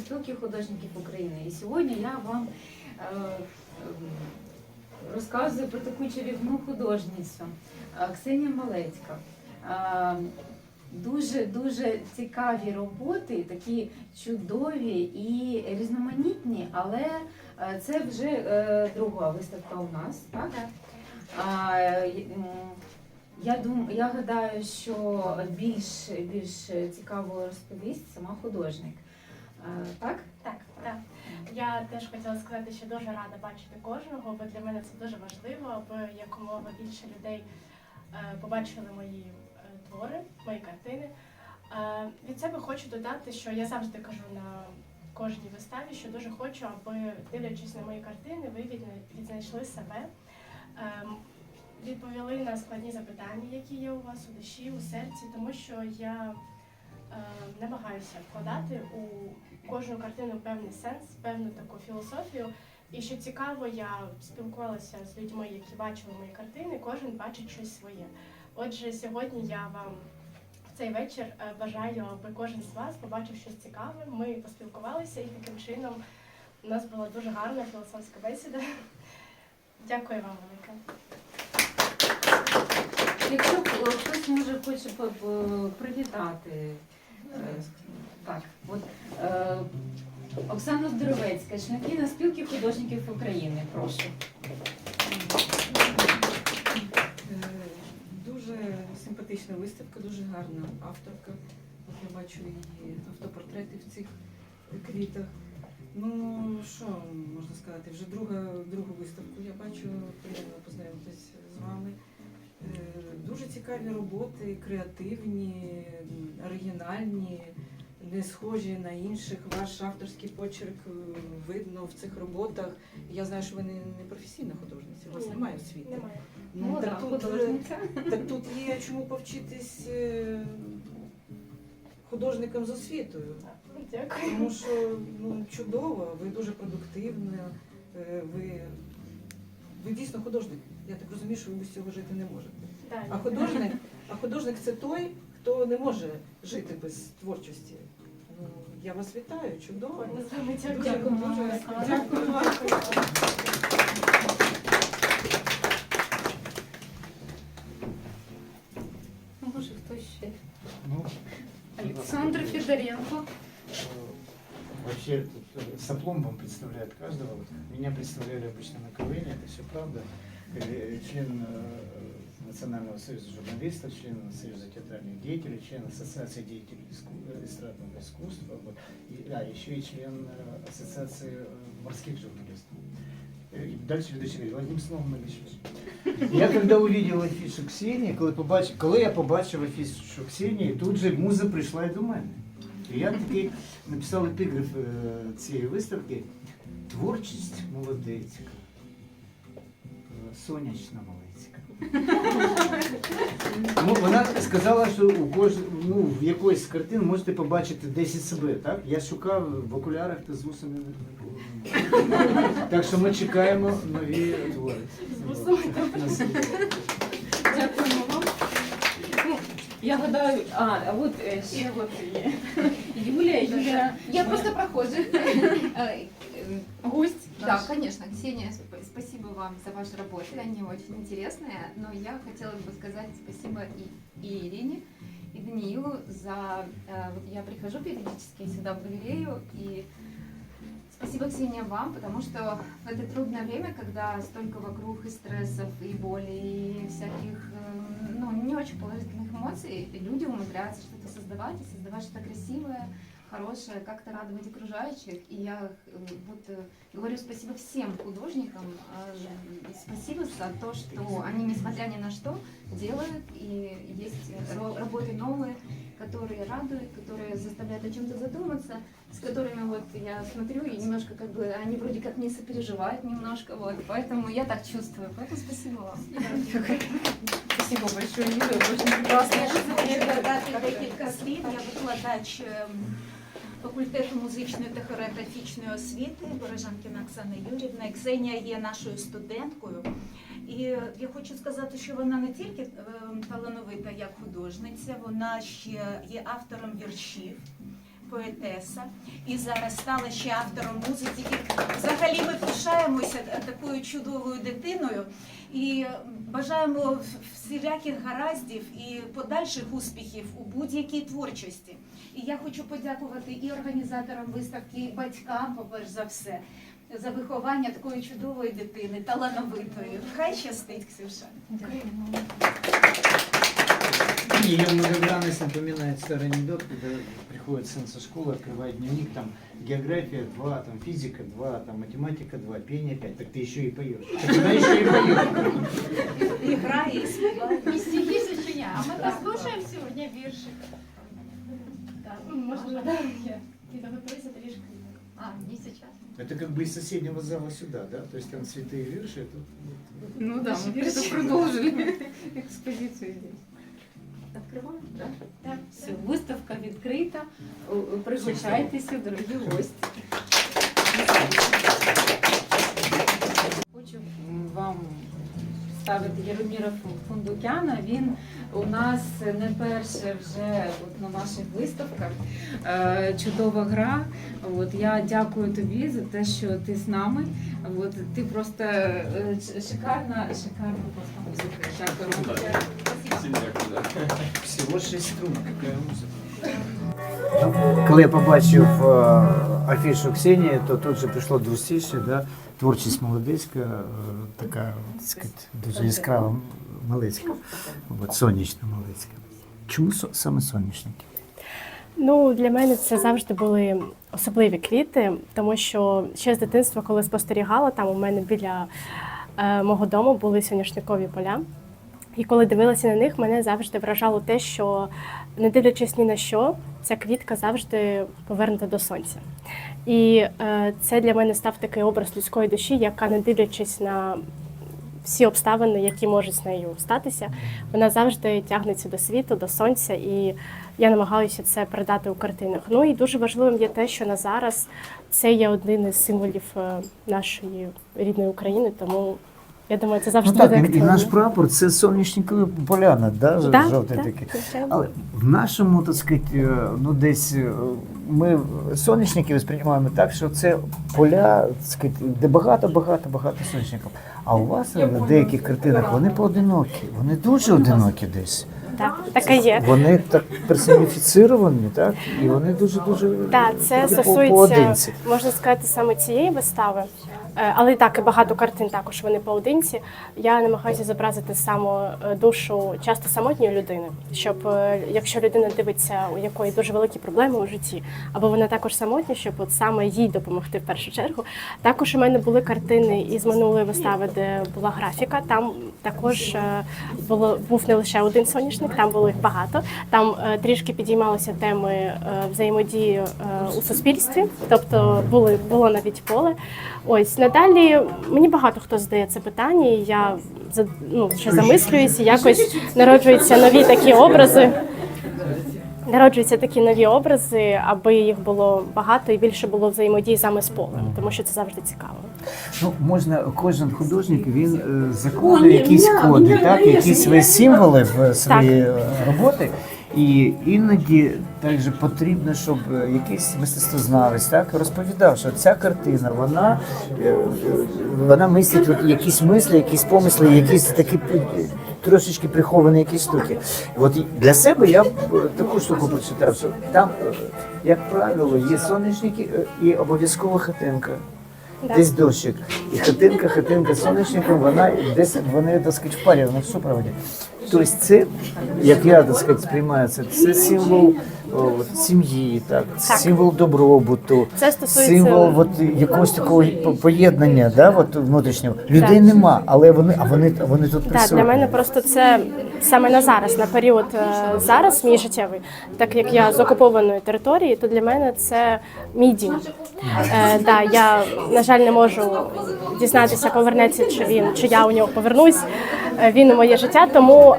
спілки художників України. І сьогодні я вам е, е, розказую про таку чарівну художницю е, Ксенія Малецька. Е, Дуже дуже цікаві роботи, такі чудові і різноманітні, але е, це вже друга виставка у нас, так? Я думаю, я гадаю, що більш більш цікаво розповість сама художник. Так? Так, так. Я теж хотіла сказати, що дуже рада бачити кожного, бо для мене це дуже важливо, аби якомога більше людей е, побачили мої е, твори, мої картини. Е, Від себе хочу додати, що я завжди кажу на кожній виставі, що дуже хочу, аби дивлячись на мої картини, ви відзнайшли себе, відповіли на складні запитання, які є у вас у душі, у серці, тому що я намагаюся вкладати у кожну картину певний сенс, певну таку філософію. І що цікаво, я спілкувалася з людьми, які бачили мої картини, кожен бачить щось своє. Отже, сьогодні я вам в цей вечір е, бажаю, аби кожен з вас побачив щось цікаве. Ми поспілкувалися і таким чином у нас була дуже гарна філософська бесіда. Дякую вам велике. Якщо хтось може хоче привітати, так, от е, Оксана Здоровецька, членкиня спілки художників України. Прошу. Е, Дуже симпатична виставка, дуже гарна авторка. От я бачу її автопортрети в цих квітах. Ну, що можна сказати, вже друга, другу виставку я бачу, приємно познайомитись з вами. Е, Дуже цікаві роботи, креативні, оригінальні, не схожі на інших. Ваш авторський почерк е, видно в цих роботах. Я знаю, що ви не, не професійна художниця, у вас Ні. немає освіти. Немає. Ну, Молода так, тут, е, художниця. так тут є чому повчитись е, художникам з освітою. Дякую. Тому що ну, чудово, ви дуже продуктивна, е, ви, ви дійсно художник. Я так розумію, що ви без цього жити не можете. Далі. А художник, а художник це той, хто не може жити без творчості. Ну, я вас вітаю, чудово. Ми з вами Дуже, дякуємо. дуже дякую вам. Може, хтось ще. Ну, Олександр Федоренко. э, Вообще тут э, с опломбом представляет каждого. Вот Меня представляли обычно на КВН, это все правда. Э, Член э, Национального союза журналистов, член Союза театральных деятелей, член Ассоциации деятелей иску- э, эстрадного искусства, вот. и, а, еще и член э, Ассоциации э, морских журналистов. Э, И дальше ведущий говорит, одним словом много чего. Я когда увидел афішу Ксенії, коли побачив, коли я побачив афішу Ксенії, тут же муза прийшла і до мене. І я такий написав епіграф е, цієї виставки Творчість молодецька, е, Сонячна молодецька. Ну, вона сказала, що у кож... ну, в якоїсь з картин можете побачити 10 себе, так? Я шукав в окулярах та з вусами не було. Так що ми чекаємо нові твори. Дякуємо вам. Ну, Я гадаю, а, а от е, ще от є. Юлія, Юлія. Я просто прохожий. Гость. Да, конечно, Ксения, сп- спасибо вам за ваши работы. Они очень интересные, но я хотела бы сказать спасибо и, и Ирине, и Даниилу за... э, Вот я прихожу периодически сюда в галерею, и спасибо, Ксения, вам, потому что в это трудное время, когда столько вокруг и стрессов, и боли, и всяких, э, ну, не очень положительных эмоций, люди умудряются что-то создавать, и создавать что-то красивое, хорошее, как-то радовать окружающих. И я э, вот э, говорю спасибо всем художникам, э, спасибо за то, что они, несмотря ни на что, делают, и есть работы новые, которые радуют, которые заставляют о чем-то задуматься, с которыми вот я смотрю, и немножко как бы они вроде как не сопереживают немножко, вот, поэтому я так чувствую, поэтому спасибо вам. Спасибо большое, Юлія, дуже прекрасно. Я хочу додати декілька факультету музичної та хореографічної освіти Бережанкіна Оксана Юрівна. Ксенія є нашою студенткою. І я хочу сказати, що вона не тільки ем, талановита як художниця, вона ще є автором віршів. поетеса і зараз стала ще автором музики. Взагалі ми пишаємося такою чудовою дитиною і бажаємо всіляких гараздів і подальших успіхів у будь-якій творчості. І я хочу подякувати і організаторам виставки, і батькам, по-перш за все, за виховання такої чудової дитини, талановитої. Хай щастить, Ксюша. Ее многогранность напоминает старый анекдот, когда приходит сын со школы, открывает дневник, там география 2, там физика 2, там математика 2, пение 5, так ты еще и поешь. Так куда еще и поешь? І грає, і співає. І стихи сочиняє. А ми послухаємо сьогодні віршик. Так, ну, можна да, є. І доготуйся трішки. А, не сейчас. Это как бы из соседнего зала сюда, да? То есть там святые вирши, а тут... Ну да, ми Вірші. просто продовжили експозицію здесь. Открываем? Да. Так, Все, виставка відкрита. Пригощайтеся, дорогі гості. Хочу вам ставити Яроміра Фундукяна. Він у нас не перше вже от на наших виставках. Е, Чудова гра. От я дякую тобі за те, що ти з нами. От ти просто е, шикарна, шикарна просто музика. Дякую. Всім дякую. Всего 6 струн, какая музыка. Коли я побачив е, афішу Ксенії, то тут же прийшло двостіше, да? творчість молодецька, е, така так сказати, дуже яскрава Малецька, от, сонячна Малецька. Чому со- саме сонячники? Ну, для мене це завжди були особливі квіти, тому що ще з дитинства, коли спостерігала, там у мене біля е, мого дому були соняшникові поля. І коли дивилася на них, мене завжди вражало те, що не дивлячись ні на що, ця квітка завжди повернута до сонця. І е, це для мене став такий образ людської душі, яка, не дивлячись на всі обставини, які можуть з нею статися, вона завжди тягнеться до світу, до сонця, і я намагаюся це передати у картинах. Ну і дуже важливим є те, що на зараз це є один із символів е, нашої рідної України, тому я думаю, це завжди Ну так, буде і, і наш прапор це сонячні поляна, да? так, жовтий так, такий. Але в нашому, так сказати, е, ну десь е, ми сонячники сприймаємо так, що це поля, так сказати, де багато-багато багато сонячників. А у вас Я на деяких картинах вони поодинокі, вони дуже одинокі десь. Так, таке є. Вони так персоніфіцировані, так? І вони дуже-дуже Так, це стосується, поодинці. можна сказати, саме цієї вистави. Е, Але так, і багато картин також вони поодинці. Я намагаюся зобразити саме е, душу часто самотньої людини, щоб е, якщо людина дивиться, у якої дуже великі проблеми у житті, або вона також самотня, щоб от саме їй допомогти в першу чергу. Також у мене були картини із минулої вистави, де була графіка. Там також е, було був не лише один соняшник, там було їх багато. Там е, трішки підіймалися теми е, взаємодії е, у суспільстві, тобто були було навіть поле. Ось надалі мені багато хто задає це питання, і я ну, ще замислююся, якось народжуються нові такі образи. Народжуються такі нові образи, аби їх було багато і більше було взаємодії саме з полем, тому що це завжди цікаво. Ну, можна, кожен художник він е, закладує якісь коди, так, якісь свої символи в свої е, роботи. І іноді також потрібно, щоб е, якийсь мистецтвознавець так розповідав, що ця картина, вона, е, вона містить от якісь мислі, якісь помисли, якісь такі трошечки приховані якісь штуки. От для себе я е, таку штуку прочитав, що там, е, як правило, є сонячники е, і обов'язково хатинка. Так. Десь дощик. І хатинка, хатинка з сонячником, вона десь вони так сказати, в парі, вона в супроводі. Тобто це, як я так сказати, сприймаю, це, це символ о, сім'ї, так, Так. символ добробуту, Це стосується символ от, якогось такого по- поєднання да, от, внутрішнього. Людей нема, але вони, а вони, вони тут Так, присутні. для мене просто це саме на зараз, на період е, зараз мій життєвий, так як я з окупованої території, то для мене це мій дім. Е, да, я, на жаль, не можу дізнатися, повернеться чи він, чи я у нього повернусь. е, Він моє життя. Тому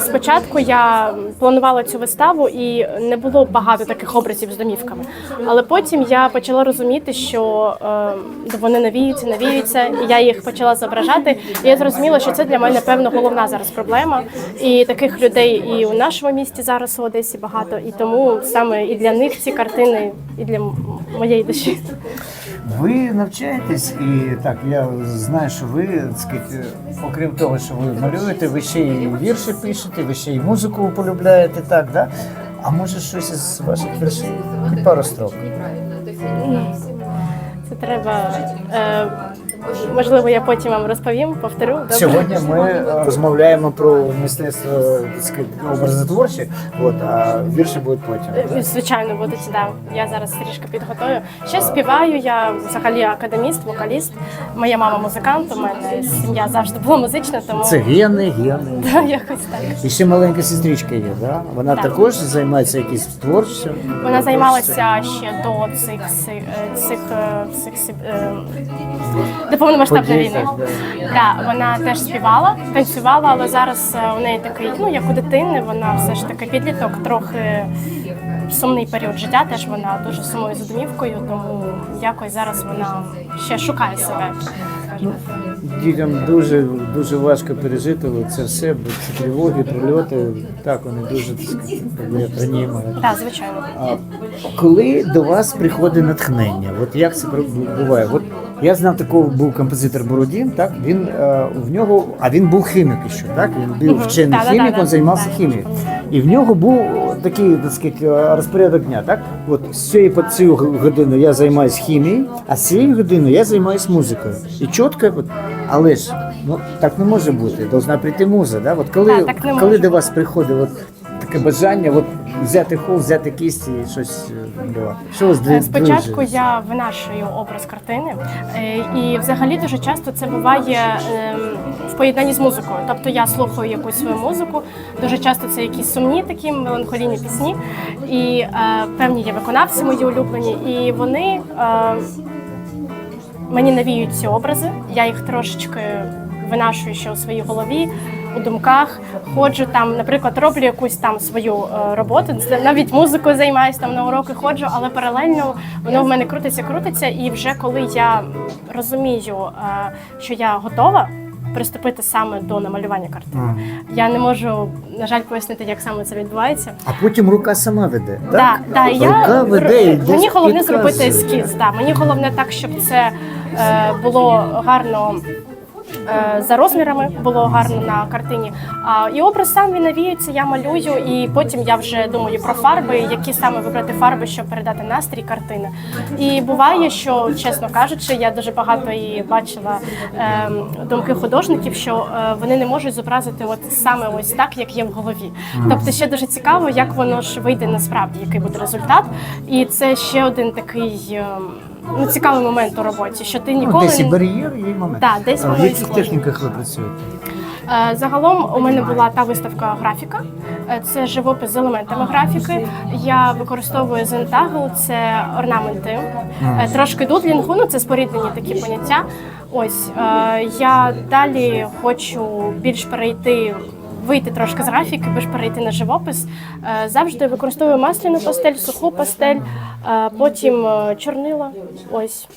спочатку я планувала цю виставу і не було багато таких образів з домівками. Але потім я почала розуміти, що вони навіються, навіються, і я їх почала зображати. І я зрозуміла, що це для мене певно головна зараз проблема. Багато, і таких людей і у нашому місті зараз в Одесі багато. І тому саме і для них ці картини, і для моєї душі. Ви навчаєтесь і так, я знаю, що ви, так окрім того, що ви малюєте, ви ще й вірші пишете, ви ще й музику полюбляєте, так, да? А може щось із ваших віршів? Пару строк. Всем, Це треба. Е, можливо, я потім вам розповім, повторю. Добре? Сьогодні ми е, розмовляємо про мистецтво образотворче, от, а вірші будуть потім. Е, Звичайно, будуть да. Я зараз трішки підготую. Ще співаю. Я взагалі академіст, вокаліст. Моя мама музикант. У мене сім'я завжди була музична, тому Це гени, гени. Да, якось так. І ще маленька сестричка є, да? Вона Так. також займається якимось творчістю. Вона займалася ще до цих цих цих, е, цих, цих е, до повномасштабної війни. Да, вона теж співала, танцювала, але зараз е, у неї такий, ну як у дитини, вона все ж таки підліток, трохи сумний період життя. Теж вона дуже сумує за домівкою, тому якось зараз вона ще шукає себе. скажімо. Дітям дуже дуже важко пережити це все, бо ці тривоги, прильоти. Так, вони дуже раніше. Так, звичайно. А коли до вас приходить натхнення, от як це буває? От я знав такого був композитор Бородін, так він е, в нього, а він був хімік ще, так він був вчений хімік, він займався хімією. І в нього був такий, так сказати, е, розпорядок дня. Так, от з цієї по цю годину я займаюся хімією, а з цієї години я займаюся музикою. І чітко, от, але ж ну так не може бути. Должна прийти муза. Да? От коли, так коли до вас приходить от таке бажання, от взяти хол, взяти кість і щось е, малювати. Що вас Е, Спочатку я винашую образ картини, е, і взагалі дуже часто це буває ем, в поєднанні з музикою. Тобто я слухаю якусь свою музику. Дуже часто це якісь сумні такі меланхолійні пісні, і е, певні є виконавці мої улюблені, і вони е, мені навіють ці образи. Я їх трошечки винашую ще у своїй голові. У думках ходжу там, наприклад, роблю якусь там свою е, роботу, навіть музикою займаюся там на уроки ходжу, але паралельно воно в мене крутиться, крутиться. І вже коли я розумію, е, що я готова приступити саме до намалювання картини, Ага. я не можу на жаль пояснити, як саме це відбувається. А потім рука сама веде. Так? да, я Рука веде, і мені головне підказує. зробити ескіз. Да, мені головне так, щоб це е, було гарно. Е, За розмірами було гарно на картині. А, і образ сам він навіюється, я малюю, і потім я вже думаю про фарби, які саме вибрати фарби, щоб передати настрій картини. І буває, що, чесно кажучи, я дуже багато і бачила е, думки художників, що е, вони не можуть зобразити от саме ось так, як є в голові. Тобто ще дуже цікаво, як воно ж вийде насправді, який буде результат. І це ще один такий е, ну, цікавий момент у роботі, що ти Ну, десь і бар'єр, і момент. Да, десь в яких техніках ви працюєте? Загалом у мене була та виставка графіка. Е, Це живопис з елементами графіки. Я використовую зентагл, це орнаменти. Е, Трошки дудлінгу, ну це споріднені такі поняття. Ось е, я далі хочу більш перейти. Вийти трошки з графіки, більш перейти на живопис. Е, Завжди використовую масляну пастель, суху пастель, е, потім е, чорнила. Ось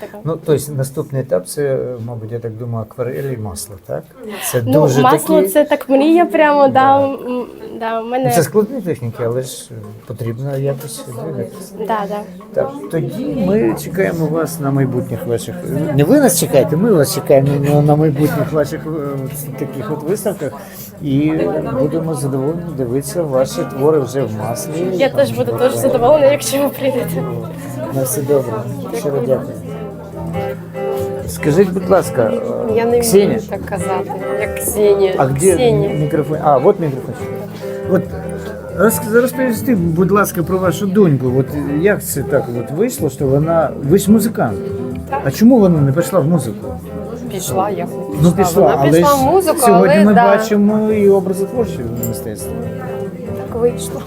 таке. Ну, тобто наступний етап це, мабуть, я так думаю, акварель і масло, так? Це Ну, дуже масло такі... це так мрія, прямо да. м, да, у мене Це складні техніки, але ж потрібно якось двигатися. да, да. Так, тоді ми чекаємо вас на майбутніх ваших. Не ви нас чекаєте, ми вас чекаємо на, майбутніх ваших таких от виставках. І будемо задоволені дивитися ваші твори вже в маслі. Я теж буду дуже задоволена, якщо ви прийдете. На все добре. Щиро дякую. Скажіть, будь ласка, е, Я не Ксенія, вмію так казати, як Ксенія. а де Ксенія. мікрофон? А, от мікрофон. От роз- розповісти, будь ласка, про вашу доньку. От як це так от вийшло, що вона. Ви ж музикант. А чому вона не пішла в музику? Пішла, не пішла. Ну пішла, Вона але пішла ж музику, сьогодні але ми да, бачимо і образотворче мистецтво. так вийшло.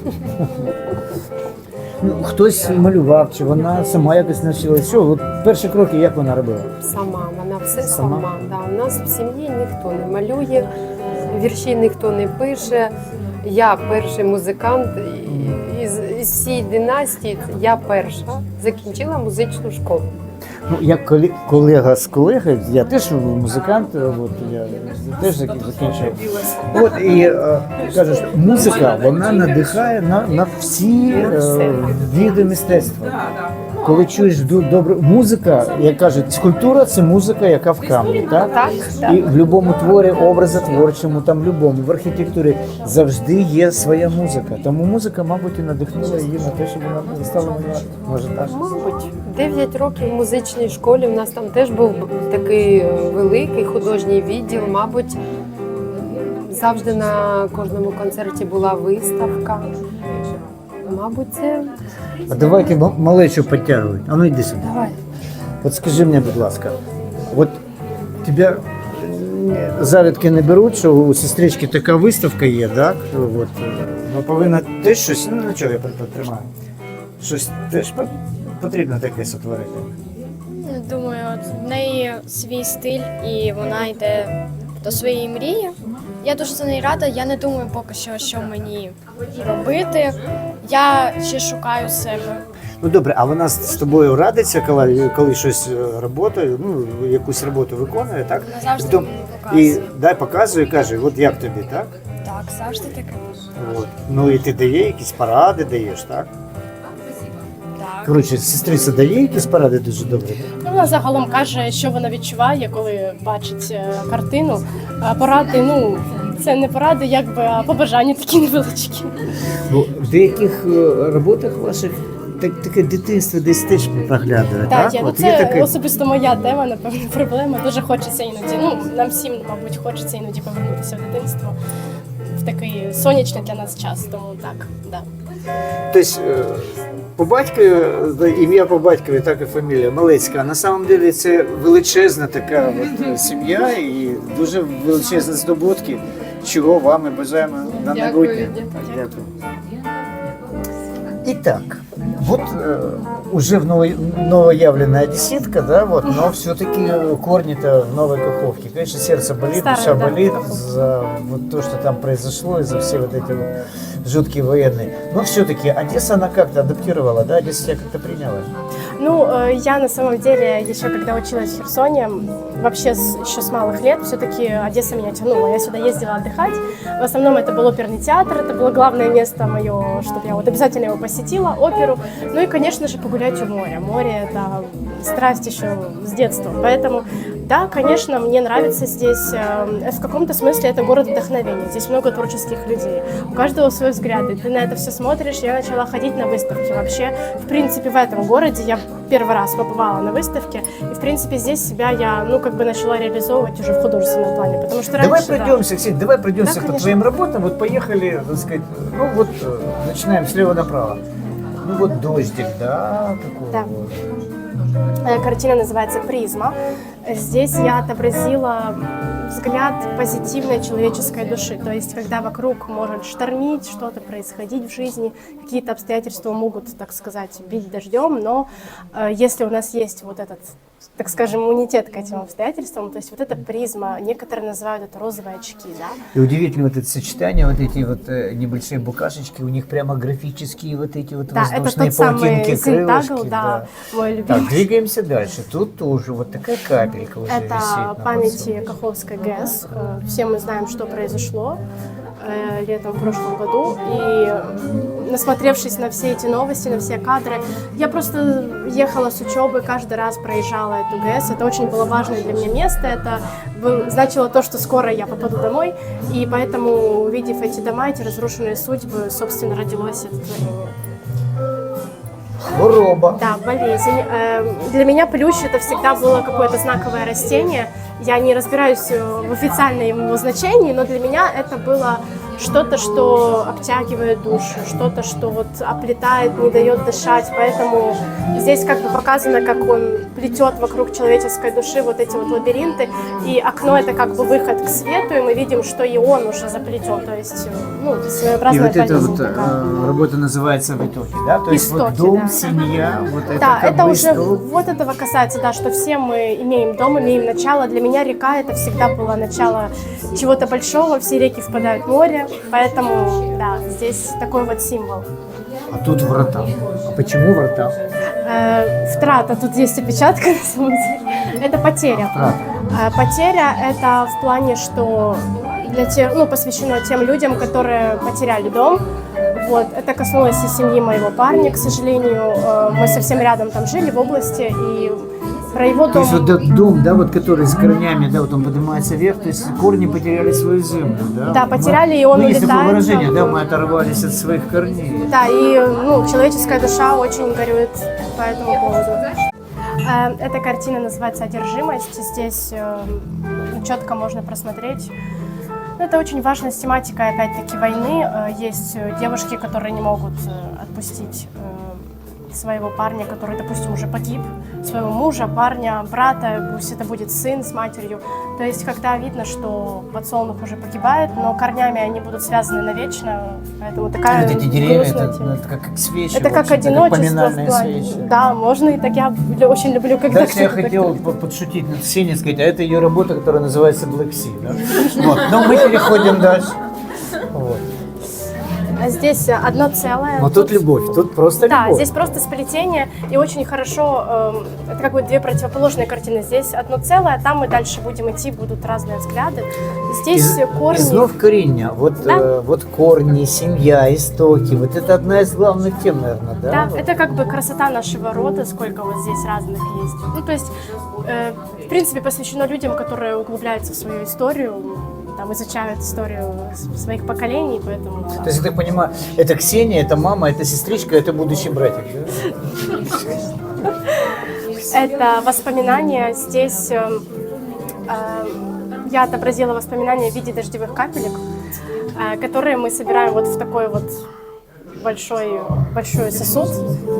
Ну, хтось малював, чи вона сама якось навчилася. Що, от перші кроки, як вона робила? Сама, вона все Сама? сама. Да. У нас в сім'ї ніхто не малює, вірші ніхто не пише. Я перший музикант і- із, із всієї династії. Я перша закінчила музичну школу. Ну, як колі- колега з колегою, я теж музикант, от, я теж закінчив. От, і е, кажеш, музика, вона надихає на, на всі е, види мистецтва. Коли чуєш ду- добру музика, як кажуть, скульптура це музика, яка в камні, так? Так, так. І в будь-якому творі, образотворчому, там любому, в архітектурі завжди є своя музика. Тому музика, мабуть, і надихнула її на те, щоб вона стала малювати. Може так? Мабуть, 9 років в музичній школі. У нас там теж був такий е, великий художній відділ. Мабуть, завжди на кожному концерті була виставка. Мабуть, це А давайте малечу підтягують. А ну йди сюди. давай. От скажи мені, будь ласка, от тебе е, завідки не беруть, що у сестрички така виставка є, так? От, е, ну, повинна теж щось, ну нічого, я притримаю. Щось теж потрібно таке сотворити. Думаю, от в неї свій стиль і вона йде до своєї мрії. Я дуже за неї рада. Я не думаю поки що, що мені робити. Я ще шукаю себе. Ну добре, а вона з тобою радиться, коли, коли щось е, роботою, ну, якусь роботу виконує, так? Вона завжди Потім мені І дай показує, каже, от як тобі, так? Так, завжди таке. От. Ну і ти дає якісь поради, даєш, так? Коротше, сестриця дає якісь поради дуже добре. Ну, вона загалом каже, що вона відчуває, коли бачить е, картину. А поради, ну це не поради, якби а побажання такі невеличкі. Ну, в деяких е, роботах ваших так, таке дитинство десь теж проглядує, Так, так? є. Ну, От це таке. особисто моя тема, напевно, проблема. Дуже хочеться іноді. Ну, нам всім, мабуть, хочеться іноді повернутися в дитинство в такий сонячний для нас час. Тому так, да. Тобто, е, по батькові, е, ім'я по батькові, так і фамілія Малецька. На самом деле це величезна така от, е, сім'я і дуже величезні здобутки, чого вам і бажаємо на майбутнє. дякую. Дякую. Итак, вот э, уже новоявленная одесситка, да, вот, но все-таки корни-то в новой Каховке. Конечно, сердце болит, Старая, душа да, болит за вот то, что там произошло, и за все вот эти вот жуткие военные. Но все-таки Одесса, она как-то адаптировала, да, Одесса тебя как-то приняла. Ну, э, я на самом деле еще когда училась в Херсоне, вообще с, еще с малых лет, все-таки Одесса меня тянула. Я сюда ездила отдыхать. В основном это был оперный театр, это было главное место мое, чтобы я вот обязательно его посетила, оперу. Ну и, конечно же, погулять у моря. Море — это страсть еще с детства. Поэтому, да, конечно, мне нравится здесь. э, В каком-то смысле это город вдохновения. Здесь много творческих людей. У каждого свой взгляд. И ты на это все смотришь. Я начала ходить на выставки. Вообще, в принципе, в этом городе я первый раз побывала на выставке. И, в принципе, здесь себя я, ну, как бы начала реализовывать уже в художественном плане. Потому что давай раньше, да. пройдемся, Ксения, давай пройдемся Да, по конечно. твоим работам. Вот поехали, так сказать, ну вот э, начинаем слева направо. Ну вот дождик, да, такой Да. вот. Э, Картина называется «Призма». Здесь я отобразила взгляд позитивной человеческой души. То есть, когда вокруг может штормить, что-то происходить в жизни, какие-то обстоятельства могут, так сказать, бить дождем, но э, если у нас есть вот этот, так скажем, иммунитет к этим обстоятельствам, то есть вот эта призма, некоторые называют это розовые очки, да? И удивительно вот это сочетание, вот эти вот э, небольшие букашечки, у них прямо графические вот эти вот Да, это воздушные тот самый паутинки, Зинтагл, крылышки. да, мой любимый. Так, двигаемся дальше. Тут тоже вот такая капелька уже висит. Это на памяти подсолнухе. Каховской ГЭС. Э, Все мы знаем, что произошло э, летом в прошлом году. И м, насмотревшись на все эти новости, на все кадры, я просто ехала с учебы, каждый раз проезжала эту ГЭС. Это очень было важное для меня место. Это был- значило то, что скоро я попаду домой. И поэтому, увидев эти дома, эти разрушенные судьбы, собственно, родилось это творение. Хвороба. Да, болезнь. Эм, Для меня плющ это всегда было какое-то знаковое растение. Я не разбираюсь э, в официальном его значении, но для меня это было что-то, что обтягивает душу, что-то, что вот оплетает, не дает дышать. Поэтому здесь как бы показано, как он плетет вокруг человеческой души вот эти вот лабиринты. И окно это как бы выход к свету, и мы видим, что и он уже заплетен. То есть, ну, И своеобразная вот эта вот такая. э, работа называется в итоге, да? То есть вот Истоки, дом, да. семья, вот это Да, как это уже исток. вот этого касается, да, что все мы имеем дом, имеем начало. Для меня река это всегда было начало чего-то большого, все реки впадают в море, поэтому, да, здесь такой вот символ. А тут врата. А почему врата? Э, втрата, тут есть опечатка на самом деле. Это потеря. Э, Потеря это в плане, что для тех, ну, посвящено тем людям, которые потеряли дом. Вот, это коснулось и семьи моего парня, к сожалению. Э, Мы совсем рядом там жили в области, и про его То дом... есть вот этот дом, да, вот который с корнями, да, вот он поднимается вверх, то есть корни потеряли свою землю, да? Да, потеряли, и он ну, есть такое улетает. выражение, да, мы оторвались от своих корней. Да, и ну, человеческая душа очень горюет по этому поводу. Э, Эта картина называется «Одержимость». Здесь четко можно просмотреть. Ну, Это очень важная с тематикой, опять-таки, войны. Э, Есть э, девушки, которые не могут э, отпустить э, своего парня, который, допустим, уже погиб, своего мужа, парня, брата, пусть это будет сын с матерью. То есть, когда видно, что подсолнух уже погибает, но корнями они будут связаны навечно, поэтому такая вот эти деревья, грустная это, тема. ну, это как, как свечи. Это в как общем-то, одиночество в поминальные плане. свечи. Да, можно и так. Я лю- очень люблю, когда Дальше я кто-то так хотел делает. по- подшутить над Ксенией, сказать, а это ее работа, которая называется Black Sea, да? Вот. Но мы переходим дальше. Здесь одно целое. Но тут любовь, тут просто Да, любовь. здесь просто сплетение, и очень хорошо, эм, это как бы две противоположные картины. Здесь одно целое, а там мы дальше будем идти, будут разные взгляды. Здесь Из, корни... из нов коренья, вот, Да. э, вот корни, семья, истоки, вот это одна из главных тем, наверное, да? Да, Вот. это как бы красота нашего рода, сколько вот здесь разных есть. Ну, то есть, э, в принципе, посвящено людям, которые углубляются в свою историю, там, изучают историю своих поколений, поэтому... То есть, я так понимаю, это Ксения, это мама, это сестричка, это будущий братик, да? Это воспоминания. Здесь э, э, я отобразила воспоминания в виде дождевых капелек, э, которые мы собираем вот в такой вот большой, большой сосуд,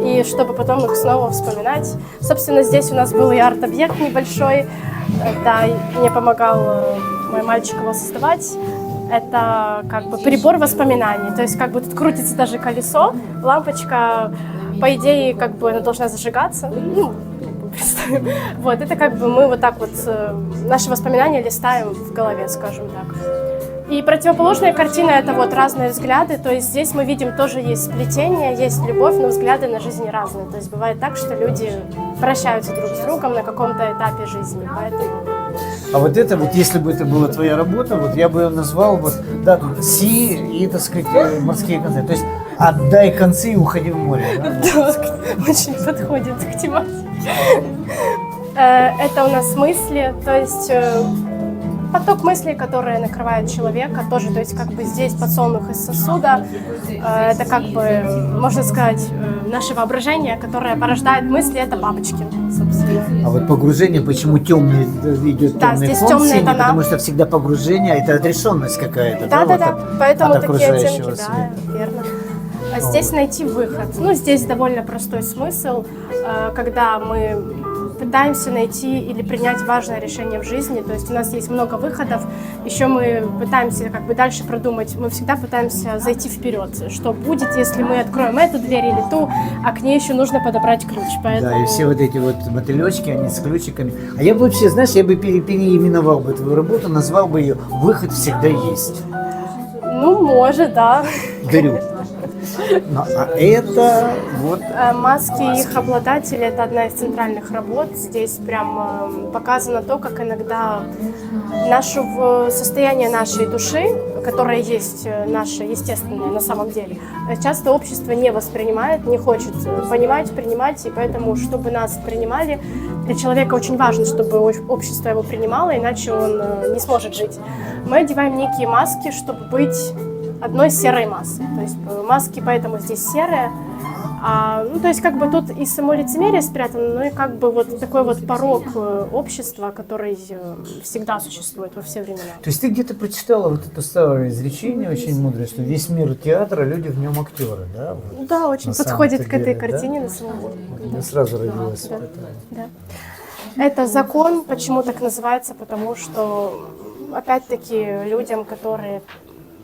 и чтобы потом их снова вспоминать. Собственно, здесь у нас был и арт-объект небольшой, да, мне помогал мой мальчик его создавать. Это как бы прибор воспоминаний, то есть как бы тут крутится даже колесо, лампочка, по идее, как бы она должна зажигаться, ну. Вот, это как бы мы вот так вот э, наши воспоминания листаем в голове, скажем так. И противоположная картина это вот разные взгляды, то есть здесь мы видим тоже есть сплетение, есть любовь, но взгляды на жизнь разные. То есть бывает так, что люди прощаются друг с другом на каком-то этапе жизни, поэтому А вот это вот, если бы это была твоя работа, вот я бы ее назвал вот, да, си и, так сказать, э, морские концы. То есть отдай концы и уходи в море. да? очень подходит к тематике. Э, Это у нас мысли, то есть э, поток мыслей, которые накрывают человека, тоже, то есть как бы здесь подсолнух из сосуда, это как бы, можно сказать, наше воображение, которое порождает мысли, это бабочки. А вот погружение, почему темный идет Да, темный здесь фон темные синий, тона. потому что всегда погружение, это отрешенность какая-то, да? Да, да, вот да. от- Поэтому от такие оттенки, окружающего да, света. верно. А здесь найти выход. Ну, здесь довольно простой смысл, э, когда мы пытаемся найти или принять важное решение в жизни. То есть у нас есть много выходов. Еще мы пытаемся как бы дальше продумать. Мы всегда пытаемся зайти вперед. Что будет, если мы откроем эту дверь или ту, а к ней еще нужно подобрать ключ. Поэтому... Да, и все вот эти вот мотылечки, они с ключиками. А я бы вообще, знаешь, я бы пере- переименовал бы твою работу, назвал бы ее «Выход всегда есть». Ну, может, да. Дарю. Ну, а это вот Э, Маски и их обладатели – это одна из центральных работ. Здесь прям э, показано то, как иногда наше состояние нашей души, которое есть э, наше естественное на самом деле, э, часто общество не воспринимает, не хочет понимать, принимать, и поэтому, чтобы нас принимали, для человека очень важно, чтобы общество его принимало, иначе он не сможет жить. Мы одеваем некие маски, чтобы быть одной серой массой. То есть э, маски поэтому здесь серые, а, ну, то есть, как бы тут и само лицемерие спрятано, но и как бы вот такой вот порог э, общества, который э, всегда существует во все времена. То есть ты где-то прочитала вот это старое изречение очень мудрое, что весь мир театра, люди в нем актеры, да? Вот. Ну Да, очень подходит к этой деле, да? картине на самом деле. У меня сразу родилось Да. вот это. Да. Это закон, почему так называется, потому что, опять-таки, людям, которые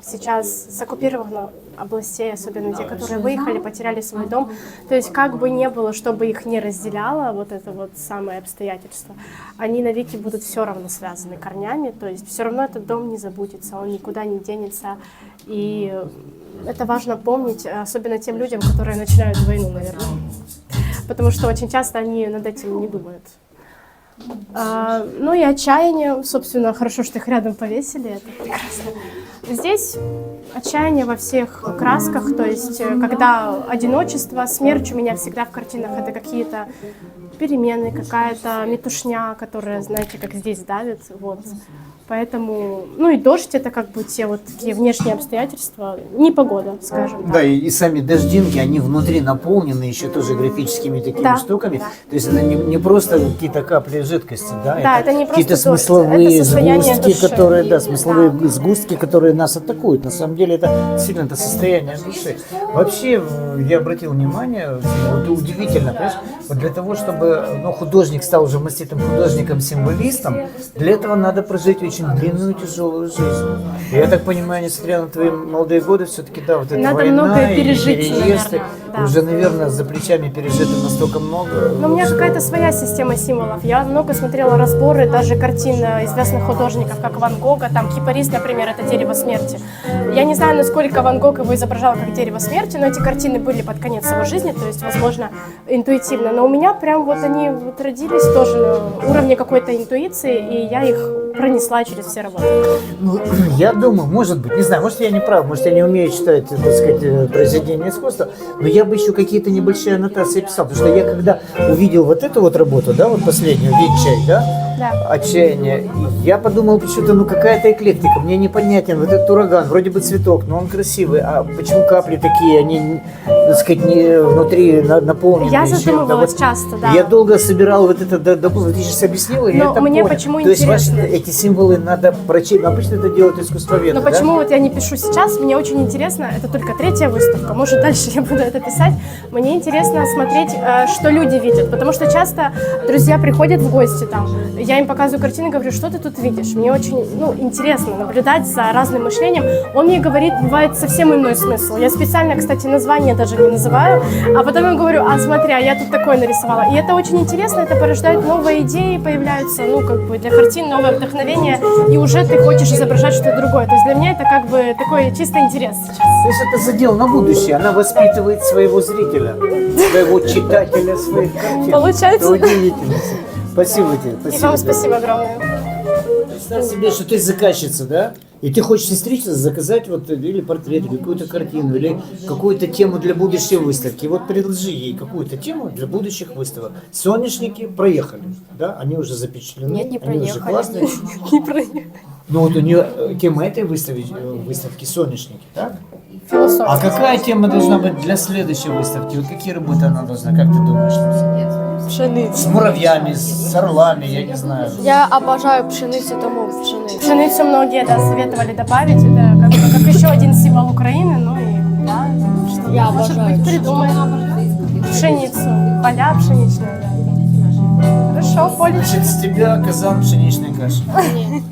сейчас с оккупированных областей, особенно те, которые выехали, потеряли свой дом, то есть как бы не было, чтобы их не разделяло вот это вот самое обстоятельство, они навеки будут все равно связаны корнями, то есть все равно этот дом не забудется, он никуда не денется, и это важно помнить, особенно тем людям, которые начинают войну, наверное. потому что очень часто они над этим не думают. А, ну и отчаяние, собственно, хорошо, что их рядом повесили, это прекрасно. Здесь отчаяние во всех красках, то есть э, когда одиночество, смерть у меня всегда в картинах это какие-то перемены, какая-то метушня, которая, знаете, как здесь давит, вот. Поэтому, ну и дождь это как бы те вот такие внешние обстоятельства, не погода, скажем Да, так. и, и сами дождинки, они внутри наполнены еще тоже графическими такими Да, штуками. да. То есть это не, не просто какие-то капли жидкости, да, Да, это не какие-то просто дождь, смысловые это сгустки, души. которые, да, смысловые сгустки, которые нас атакуют. На самом деле это сильно это состояние души. Вообще, в- я обратил внимание, вот удивительно, понимаешь, вот для того, чтобы ну, художник стал уже маститым художником-символистом, для этого надо прожить очень длинную тяжелую жизнь. И я так понимаю, несмотря на твои молодые годы, все-таки да, вот эта Надо война многое и пережить, переезды, наверное, Да. уже, наверное, за плечами пережито настолько много. Но у меня какая-то своя система символов. Я много смотрела разборы даже картин э, известных художников, как Ван Гога, там кипарис, например, это дерево смерти. Я не знаю, насколько Ван Гог его изображал как дерево смерти, но эти картины были под конец его жизни, то есть, возможно, интуитивно. Но у меня прям вот они вот родились тоже на уровне какой-то интуиции, и я их пронесла через все работы. Ну, я думаю, может быть, не знаю, может я не прав, может я не умею читать, так сказать, э, произведения искусства, но я бы еще какие-то небольшие аннотации писал, потому что я когда увидел вот эту вот работу, да, вот последнюю, «Вид-чай», да, Да. отчаяние, я подумал почему-то, ну какая-то эклектика, мне непонятен вот этот ураган, вроде бы цветок, но он красивый, а почему капли такие, они, так сказать, не внутри на- наполнены Я задумывалась вот. часто, да. Я долго собирал вот это, да, да, ты сейчас объяснила, я это мне понял. почему То есть ваши интересно? эти символы надо прочесть, обычно это делают искусствоведы, Но да? почему вот я не пишу сейчас? Мне очень интересно, это только третья выставка, может дальше я буду это писать. Мне интересно смотреть, э, что люди видят, потому что часто друзья приходят в гости там, я им показываю картины, говорю, что ты тут видишь? Мне очень ну, интересно наблюдать за разным мышлением. Он мне говорит, бывает совсем иной смысл. Я специально, кстати, название даже не называю, а потом я говорю, а смотри, а я тут такое нарисовала. И это очень интересно, это порождает новые идеи, появляются, ну, как бы для картин новое вдохновение, и уже ты хочешь изображать что-то другое. То есть для меня это как бы такой чисто интерес сейчас. То есть это задел на будущее. Она воспитывает своего зрителя, своего читателя, своих картин. Получается. Это удивительно. Спасибо тебе. И Спасибо. вам тебе. спасибо огромное. Представь себе, что ты заказчица, да? И ты хочешь встретиться, заказать вот или портрет, или какую-то картину, или какую-то тему для будущей выставки. Вот предложи ей какую-то тему для будущих выставок. Соняшники проехали, да? Они уже запечатлены. Нет, не они уже проехали. классные. Не проехали. Ну вот у нее э, тема этой выставки, э, выставки соняшники, так? Философия. А какая тема должна быть для следующей выставки? Вот какие работы она должна, как ты думаешь? С муравьями, с орлами, я не знаю. Я обожаю пшеницю, тому пшеницю. Пшеницу многие да, советовали добавить, это как, бы- как еще один символ Украины, ну и да, что Я может обожаю быть придумаем. Пшеницу, поля пшеничные. да. Хорошо, поле. Значит, с тебя казан пшеничной каши. Ні.